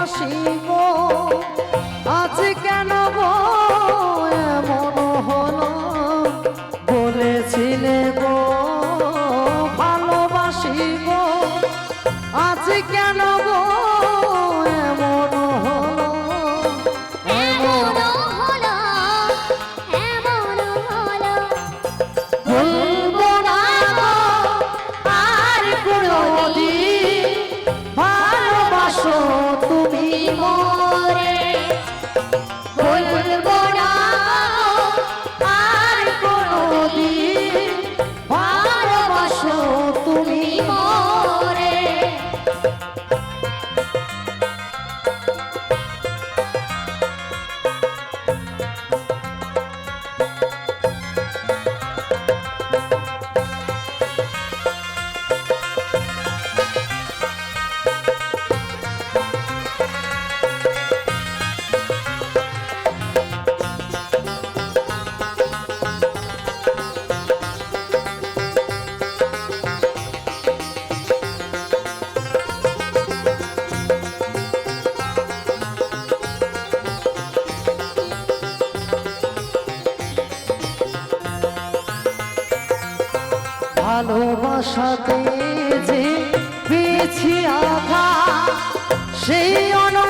গো আজ কেন এমন হলো? বলেছিলে গো ভালোবাসি গো আজ কেন গো এমন হলো? এমন হলো? এমন হলো? ভালোবাসাতে যে পেয়েছি আঘা সেই অনুবোধে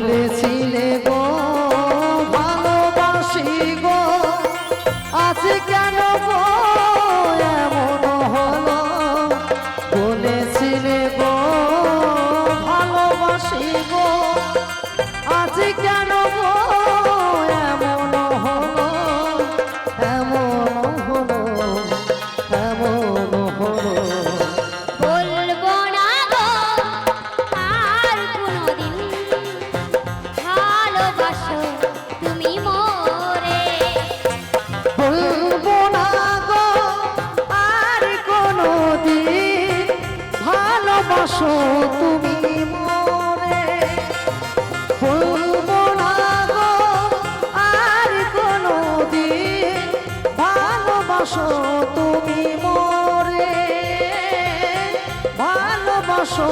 বলেছিলে গো ভালোবাসি গো। আজ কেন গো এমন হলো? বলেছিলে গো ভালোবাসি গো। কেন তুমি মোরে বলব না আর কোনো দিন ভালোবাসো তুমি মোরে। ভালোবাসো